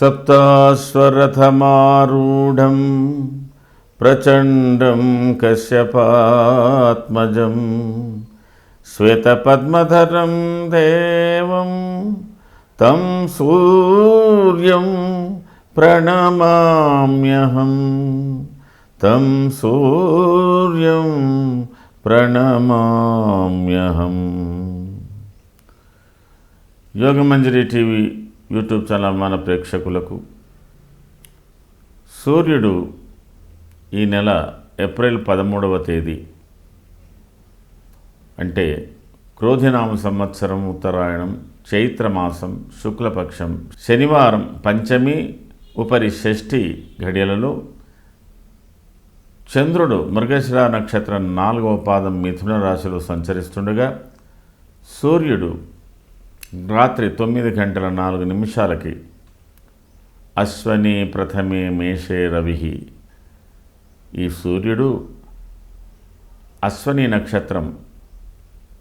सप्ताश्वरथमारूढं प्रचण्डं कश्यपात्मजं श्वेतपद्मधरं देवं तं सूर्यं प्रणमाम्यहं तं सूर्यं ప్రణమామ్యహం. యోగమంజరి టీవీ యూట్యూబ్ ఛానల్ మన ప్రేక్షకులకు. సూర్యుడు ఈ నెల ఏప్రిల్ పదమూడవ తేదీ. అంటే క్రోధినామ సంవత్సరం ఉత్తరాయణం చైత్రమాసం శుక్లపక్షం శనివారం పంచమి ఉపరి షష్ఠి ఘడియలలో చంద్రుడు మృగశిర నక్షత్రం నాలుగవ పాదం మిథున రాశిలో సంచరిస్తుండగా సూర్యుడు రాత్రి తొమ్మిది గంటల నాలుగు నిమిషాలకి అశ్వని ప్రథమే మేషే రవి. ఈ సూర్యుడు అశ్వని నక్షత్రం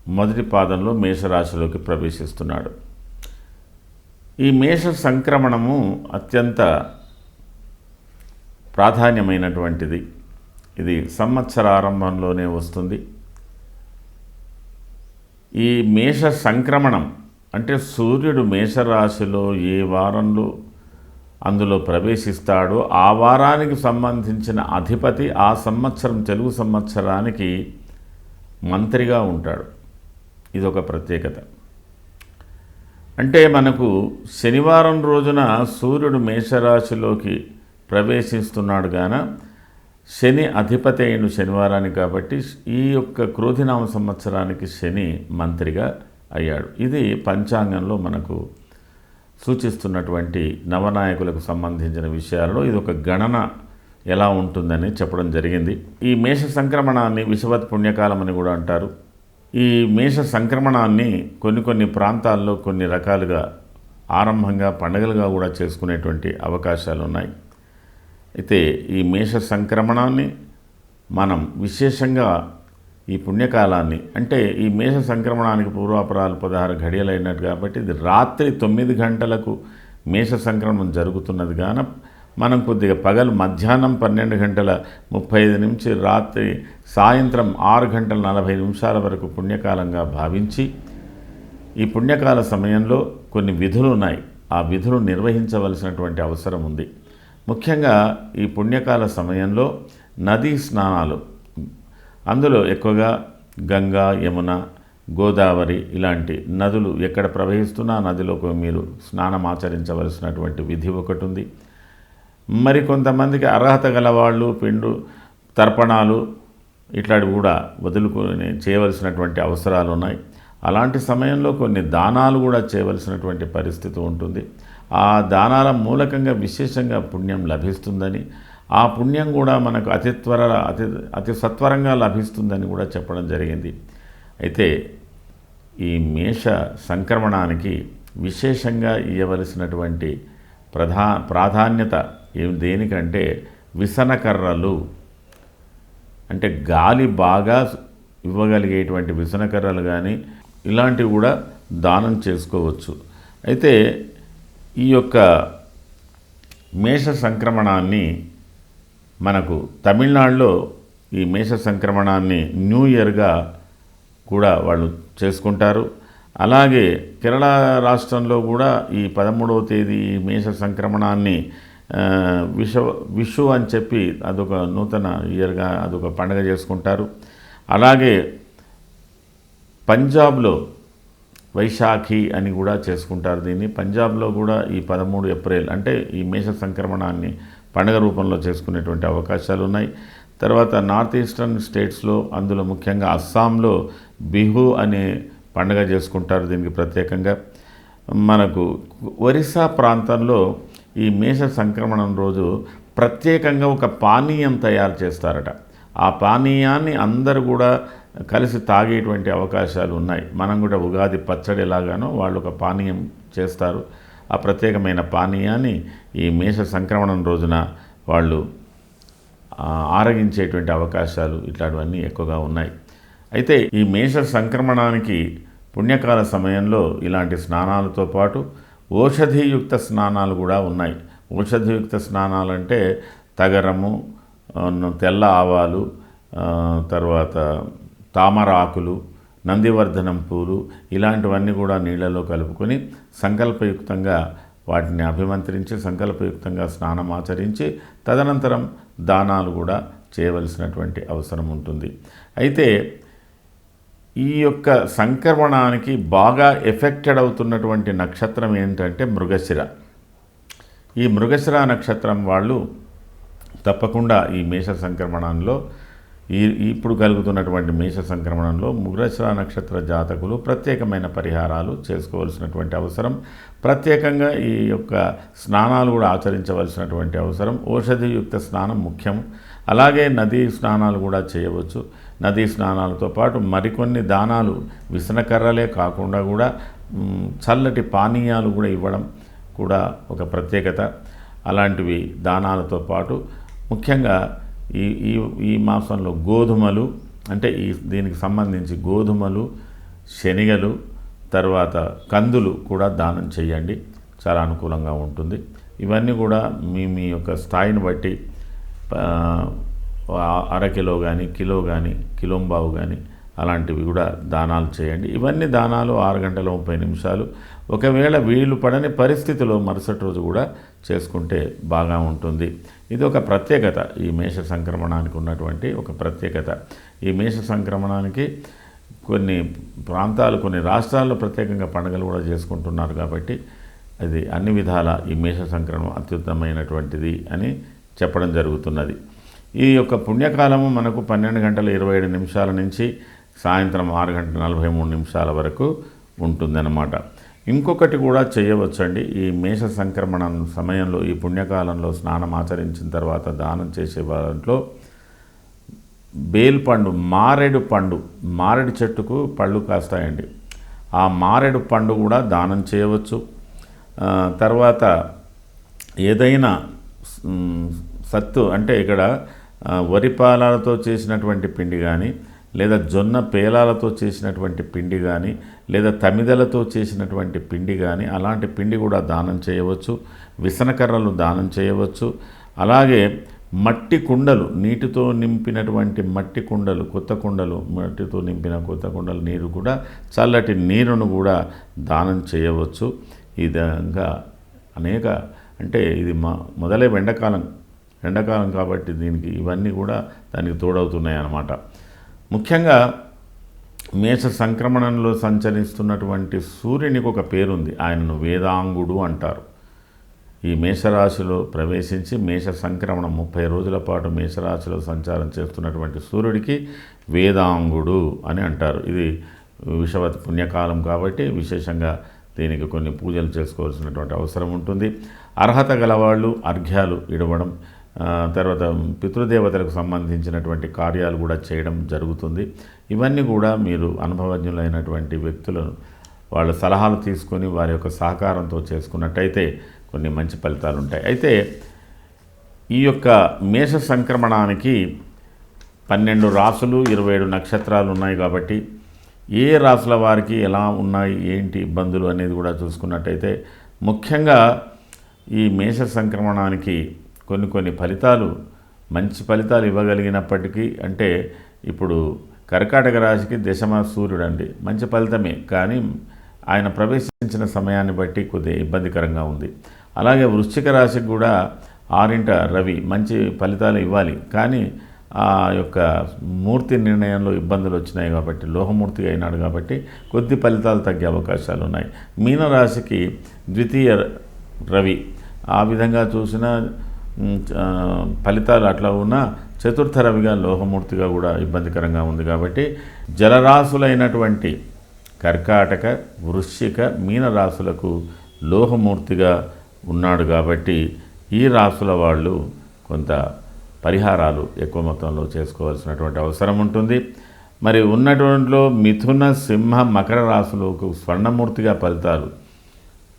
మొదటి పాదంలో మేషరాశిలోకి ప్రవేశిస్తున్నాడు. ఈ మేష సంక్రమణము అత్యంత ప్రాధాన్యమైనటువంటిది. ఇది సంవత్సర ఆరంభంలోనే వస్తుంది. ఈ మేష సంక్రమణం అంటే సూర్యుడు మేషరాశిలో ఏ వారంలో అందులో ప్రవేశిస్తాడో ఆ వారానికి సంబంధించిన అధిపతి ఆ సంవత్సరం తెలుగు సంవత్సరానికి మంత్రిగా ఉంటాడు. ఇదొక ప్రత్యేకత. అంటే మనకు శనివారం రోజున సూర్యుడు మేషరాశిలోకి ప్రవేశిస్తున్నాడు గాన శని అధిపతి అయిన శనివారానికి కాబట్టి ఈ యొక్క క్రోధినామ సంవత్సరానికి శని మంత్రిగా అయ్యాడు. ఇది పంచాంగంలో మనకు సూచిస్తున్నటువంటి నవనాయకులకు సంబంధించిన విషయాలలో ఇది ఒక గణన ఎలా ఉంటుందని చెప్పడం జరిగింది. ఈ మేష సంక్రమణాన్ని విషవత్ పుణ్యకాలం అని కూడా అంటారు. ఈ మేష సంక్రమణాన్ని కొన్ని కొన్ని ప్రాంతాల్లో కొన్ని రకాలుగా ఆరంభంగా పండుగలుగా కూడా చేసుకునేటువంటి అవకాశాలు ఉన్నాయి అయితే ఈ మేష సంక్రమణాన్ని మనం విశేషంగా ఈ పుణ్యకాలాన్ని అంటే ఈ మేష సంక్రమణానికి పూర్వాపరాలు పదహారు ఘడియలైనట్టు కాబట్టి ఇది రాత్రి తొమ్మిది గంటలకు మేష సంక్రమణం జరుగుతున్నది కాన మనం కొద్దిగా పగలు మధ్యాహ్నం పన్నెండు గంటల ముప్పై ఐదు నుంచి రాత్రి సాయంత్రం ఆరు గంటల నలభై నిమిషాల వరకు పుణ్యకాలంగా భావించి ఈ పుణ్యకాల సమయంలో కొన్ని విధులు ఉన్నాయి. ఆ విధులు నిర్వహించవలసినటువంటి అవసరం ఉంది. ముఖ్యంగా ఈ పుణ్యకాల సమయంలో నదీ స్నానాలు. అందులో ఎక్కువగా గంగా యమున గోదావరి ఇలాంటి నదులు ఎక్కడ ప్రవహిస్తున్నా నదిలోకి మీరు స్నానం ఆచరించవలసినటువంటి విధి ఒకటి ఉంది మరి కొంతమందికి అర్హత గలవాళ్ళు పిండు తర్పణాలు ఇట్లాంటివి కూడా వదులుకొని చేయవలసినటువంటి అవసరాలు ఉన్నాయి అలాంటి సమయంలో కొన్ని దానాలు కూడా చేయవలసినటువంటి పరిస్థితి ఉంటుంది. ఆ దానాల మూలకంగా విశేషంగా పుణ్యం లభిస్తుందని ఆ పుణ్యం కూడా మనకు అతి త్వర అతి అతి సత్వరంగా లభిస్తుందని కూడా చెప్పడం జరిగింది. అయితే ఈ మేష సంక్రమణానికి విశేషంగా ఇవ్వవలసినటువంటి ప్రధా ప్రాధాన్యత ఏమి దేనికంటే విసనకర్రలు. అంటే గాలి బాగా ఇవ్వగలిగేటువంటి విసనకర్రలు కానీ ఇలాంటివి కూడా దానం చేసుకోవచ్చు. అయితే ఈ యొక్క మేష సంక్రమణాన్ని మనకు తమిళనాడులో ఈ మేష సంక్రమణాన్ని న్యూ ఇయర్గా కూడా వాళ్ళు చేసుకుంటారు. అలాగే కేరళ రాష్ట్రంలో కూడా ఈ పదమూడవ తేదీ ఈ మేష సంక్రమణాన్ని విష విషు అని చెప్పి అదొక నూతన ఇయర్గా అదొక పండుగ చేసుకుంటారు. అలాగే పంజాబ్లో వైశాఖి అని కూడా చేసుకుంటారు దీన్ని. పంజాబ్లో కూడా ఈ పదమూడు ఏప్రిల్ అంటే ఈ మేష సంక్రమణాన్ని పండుగ రూపంలో చేసుకునేటువంటి అవకాశాలు ఉన్నాయి. తర్వాత నార్త్ ఈస్టర్న్ స్టేట్స్లో అందులో ముఖ్యంగా అస్సాంలో బిహు అనే పండుగ చేసుకుంటారు దీనికి ప్రత్యేకంగా. మనకు ఒరిస్సా ప్రాంతంలో ఈ మేష సంక్రమణం రోజు ప్రత్యేకంగా ఒక పానీయం తయారు చేస్తారట. ఆ పానీయాన్ని అందరు కూడా కలిసి తాగేటువంటి అవకాశాలు ఉన్నాయి. మనం కూడా ఉగాది పచ్చడి ఎలాగానో వాళ్ళు ఒక పానీయం చేస్తారు. ఆ ప్రత్యేకమైన పానీయాన్ని ఈ మేష సంక్రమణం రోజున వాళ్ళు ఆరగించేటువంటి అవకాశాలు ఇట్లాంటివన్నీ ఎక్కువగా ఉన్నాయి. అయితే ఈ మేష సంక్రమణానికి పుణ్యకాల సమయంలో ఇలాంటి స్నానాలతో పాటు ఓషధియుక్త స్నానాలు కూడా ఉన్నాయి. ఓషధియుక్త స్నానాలు అంటే తగరము తెల్ల ఆవాలు తర్వాత తామర ఆకులు నందివర్ధనం పూలు ఇలాంటివన్నీ కూడా నీళ్ళలో కలుపుకొని సంకల్పయుక్తంగా వాటిని అభిమంత్రించి సంకల్పయుక్తంగా స్నానం ఆచరించి తదనంతరం దానాలు కూడా చేయవలసినటువంటి అవసరం ఉంటుంది. అయితే ఈ యొక్క సంక్రమణానికి బాగా ఎఫెక్టెడ్ అవుతున్నటువంటి నక్షత్రం ఏంటంటే మృగశిర. ఈ మృగశిర నక్షత్రం వాళ్ళు తప్పకుండా ఈ మేష సంక్రమణంలో ఈ ఇప్పుడు కలుగుతున్నటువంటి మేష సంక్రమణంలో మృగశిర నక్షత్ర జాతకులు ప్రత్యేకమైన పరిహారాలు చేసుకోవాల్సినటువంటి అవసరం. ప్రత్యేకంగా ఈ యొక్క స్నానాలు కూడా ఆచరించవలసినటువంటి అవసరం. ఔషధియుక్త స్నానం ముఖ్యం. అలాగే నదీ స్నానాలు కూడా చేయవచ్చు. నదీ స్నానాలతో పాటు మరికొన్ని దానాలు విసనకర్రలే కాకుండా కూడా చల్లటి పానీయాలు కూడా ఇవ్వడం కూడా ఒక ప్రత్యేకత. అలాంటివి దానాలతో పాటు ముఖ్యంగా ఈ ఈ ఈ మాసంలో గోధుమలు అంటే ఈ దీనికి సంబంధించి గోధుమలు శనగలు తర్వాత కందులు కూడా దానం చేయండి. చాలా అనుకూలంగా ఉంటుంది. ఇవన్నీ కూడా మీ మీ యొక్క స్థాయిని బట్టి అరకిలో కానీ కిలో కానీ కిలోంబావు కానీ అలాంటివి కూడా దానాలు చేయండి. ఇవన్నీ దానాలు ఆరు గంటల ముప్పై నిమిషాలు. ఒకవేళ వీలు పడని పరిస్థితిలో మరుసటి రోజు కూడా చేసుకుంటే బాగా ఉంటుంది. ఇది ఒక ప్రత్యేకత. ఈ మేష సంక్రమణానికి ఉన్నటువంటి ఒక ప్రత్యేకత. ఈ మేష సంక్రమణానికి కొన్ని ప్రాంతాలు కొన్ని రాష్ట్రాల్లో ప్రత్యేకంగా పండుగలు కూడా చేసుకుంటున్నారు కాబట్టి అది అన్ని విధాల ఈ మేష సంక్రమణం అత్యుత్తమైనటువంటిది అని చెప్పడం జరుగుతున్నది. ఈ యొక్క పుణ్యకాలము మనకు పన్నెండు గంటల ఇరవై ఏడు నిమిషాల నుంచి సాయంత్రం ఆరు గంటల నలభై మూడు నిమిషాల వరకు ఉంటుందన్నమాట. ఇంకొకటి కూడా చేయవచ్చండి. ఈ మేష సంక్రమణ సమయంలో ఈ పుణ్యకాలంలో స్నానం ఆచరించిన తర్వాత దానం చేసే దాంట్లో బేల్పండు మారేడు మారెడు పండు మారెడు చెట్టుకు పళ్ళు కాస్తాయండి. ఆ మారెడు పండు కూడా దానం చేయవచ్చు. తర్వాత ఏదైనా సత్తు అంటే ఇక్కడ వరి పాలాలతో చేసినటువంటి పిండి కానీ లేదా జొన్న పేలాలతో చేసినటువంటి పిండి కానీ లేదా తమిదలతో చేసినటువంటి పిండి కానీ అలాంటి పిండి కూడా దానం చేయవచ్చు. విసనకర్రలు దానం చేయవచ్చు. అలాగే మట్టి కుండలు నీటితో నింపినటువంటి మట్టి కుండలు కొత్త కుండలు మట్టితో నింపిన కొత్త కుండలు నీరు కూడా చల్లటి నీరును కూడా దానం చేయవచ్చు. ఈ విధంగా అనేక అంటే ఇది మా మొదలై ఎండాకాలం ఎండాకాలం కాబట్టి దీనికి ఇవన్నీ కూడా దానికి తోడవుతున్నాయి అన్నమాట ముఖ్యంగా మేష సంక్రమణంలో సంచరిస్తున్నటువంటి సూర్యునికి ఒక పేరుంది. ఆయనను వేదాంగుడు అంటారు. ఈ మేషరాశిలో ప్రవేశించి మేష సంక్రమణం ముప్పై రోజుల పాటు మేషరాశిలో సంచారం చేస్తున్నటువంటి సూర్యుడికి వేదాంగుడు అని అంటారు. ఇది విషవత్ పుణ్యకాలం కాబట్టి విశేషంగా దీనికి కొన్ని పూజలు చేసుకోవాల్సినటువంటి అవసరం ఉంటుంది. అర్హత గలవాళ్ళు అర్ఘ్యాలు ఇడవడం తర్వాత పితృదేవతలకు సంబంధించినటువంటి కార్యాలు కూడా చేయడం జరుగుతుంది. ఇవన్నీ కూడా మీరు అనుభవజ్ఞులైనటువంటి వ్యక్తులను వాళ్ళ సలహాలు తీసుకొని వారి యొక్క సహకారంతో చేసుకున్నట్టయితే కొన్ని మంచి ఫలితాలు ఉంటాయి. అయితే ఈ యొక్క మేష సంక్రమణానికి పన్నెండు రాసులు ఇరవై ఏడు నక్షత్రాలు ఉన్నాయి కాబట్టి ఏ రాసుల వారికి ఎలా ఉన్నాయి ఏంటి ఇబ్బందులు అనేది కూడా చూసుకున్నట్టయితే ముఖ్యంగా ఈ మేష సంక్రమణానికి కొన్ని కొన్ని ఫలితాలు మంచి ఫలితాలు ఇవ్వగలిగినప్పటికీ అంటే ఇప్పుడు కర్కాటక రాశికి దశమ సూర్యుడు అండి మంచి ఫలితమే కానీ ఆయన ప్రవేశించిన సమయాన్ని బట్టి కొద్దిగా ఇబ్బందికరంగా ఉంది. అలాగే వృశ్చిక రాశికి కూడా ఆరింట రవి మంచి ఫలితాలు ఇవ్వాలి. కానీ ఆ యొక్క మూర్తి నిర్ణయంలో ఇబ్బందులు వచ్చినాయి కాబట్టి లోహమూర్తి అయినాడు కాబట్టి కొద్ది ఫలితాలు తగ్గే అవకాశాలు ఉన్నాయి. మీనరాశికి ద్వితీయ రవి ఆ విధంగా చూసిన ఫలితాలు అట్లా ఉన్నా చతుర్థ రవిగా లోహమూర్తిగా కూడా ఇబ్బందికరంగా ఉంది కాబట్టి జలరాశులైనటువంటి కర్కాటక వృశ్చిక మీన రాశులకు లోహమూర్తిగా ఉన్నాడు కాబట్టి ఈ రాశుల వాళ్ళు కొంత పరిహారాలు ఎక్కువ మొత్తంలో చేసుకోవాల్సినటువంటి అవసరం ఉంటుంది. మరి ఉన్నటువంటిలో మిథున సింహ మకర రాశులకు స్వర్ణమూర్తిగా ఫలితాలు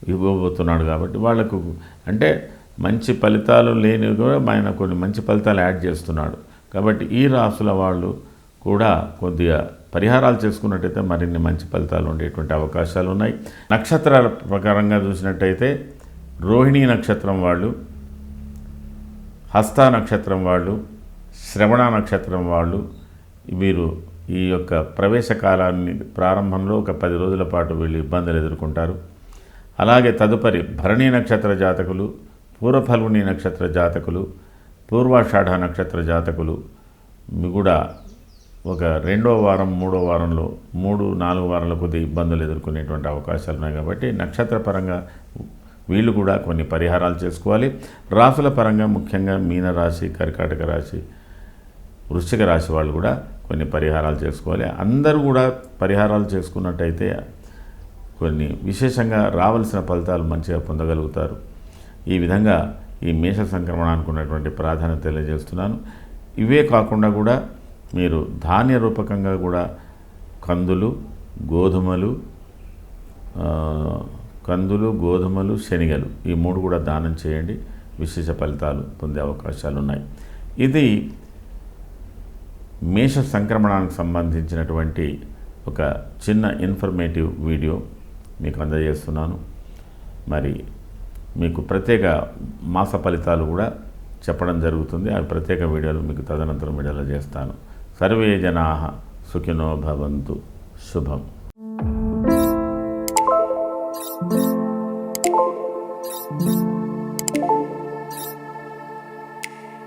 ఇవ్వబోతున్నాడు కాబట్టి వాళ్ళకు అంటే మంచి ఫలితాలు లేని కూడా ఆయన కొన్ని మంచి ఫలితాలు యాడ్ చేస్తున్నాడు. కాబట్టి ఈ రాసుల వాళ్ళు కూడా కొద్దిగా పరిహారాలు చేసుకున్నట్టయితే మరిన్ని మంచి ఫలితాలు ఉండేటువంటి అవకాశాలు ఉన్నాయి. నక్షత్రాల ప్రకారంగా చూసినట్టయితే రోహిణీ నక్షత్రం వాళ్ళు హస్త నక్షత్రం వాళ్ళు శ్రవణ నక్షత్రం వాళ్ళు వీరు ఈ యొక్క ప్రవేశ కాలాన్ని ప్రారంభంలో ఒక పది రోజుల పాటు వీళ్ళు ఇబ్బందులు ఎదుర్కొంటారు. అలాగే తదుపరి భరణీ నక్షత్ర జాతకులు పూర్వఫల్గుని నక్షత్ర జాతకులు పూర్వాషాఢ నక్షత్ర జాతకులు మీ కూడా ఒక రెండో వారం మూడో వారంలో మూడు నాలుగు వారాల కొద్ది ఇబ్బందులు ఎదుర్కొనేటువంటి అవకాశాలు ఉన్నాయి కాబట్టి నక్షత్ర పరంగా వీళ్ళు కూడా కొన్ని పరిహారాలు చేసుకోవాలి. రాసుల పరంగా ముఖ్యంగా మీనరాశి కర్కాటక రాశి వృశ్చిక రాశి వాళ్ళు కూడా కొన్ని పరిహారాలు చేసుకోవాలి. అందరూ కూడా పరిహారాలు చేసుకున్నట్టయితే కొన్ని విశేషంగా రావాల్సిన ఫలితాలు మంచిగా పొందగలుగుతారు. ఈ విధంగా ఈ మేష సంక్రమణానికి ఉన్నటువంటి ప్రాధాన్యత తెలియజేస్తున్నాను. ఇవే కాకుండా కూడా మీరు ధాన్య రూపకంగా కూడా కందులు గోధుమలు కందులు గోధుమలు శనగలు ఈ మూడు కూడా దానం చేయండి. విశేష ఫలితాలు పొందే అవకాశాలు ఉన్నాయి ఇది మేష సంక్రమణానికి సంబంధించినటువంటి ఒక చిన్న ఇన్ఫర్మేటివ్ వీడియో మీకు అందజేస్తున్నాను. మరి మీకు ప్రత్యేక మాస ఫలితాలు కూడా చెప్పడం జరుగుతుంది. ఆ ప్రత్యేక వీడియోలు మీకు తదనంతరం వీడియోలో చేస్తాను. సర్వే జనా సుఖినో భవంతు. శుభం.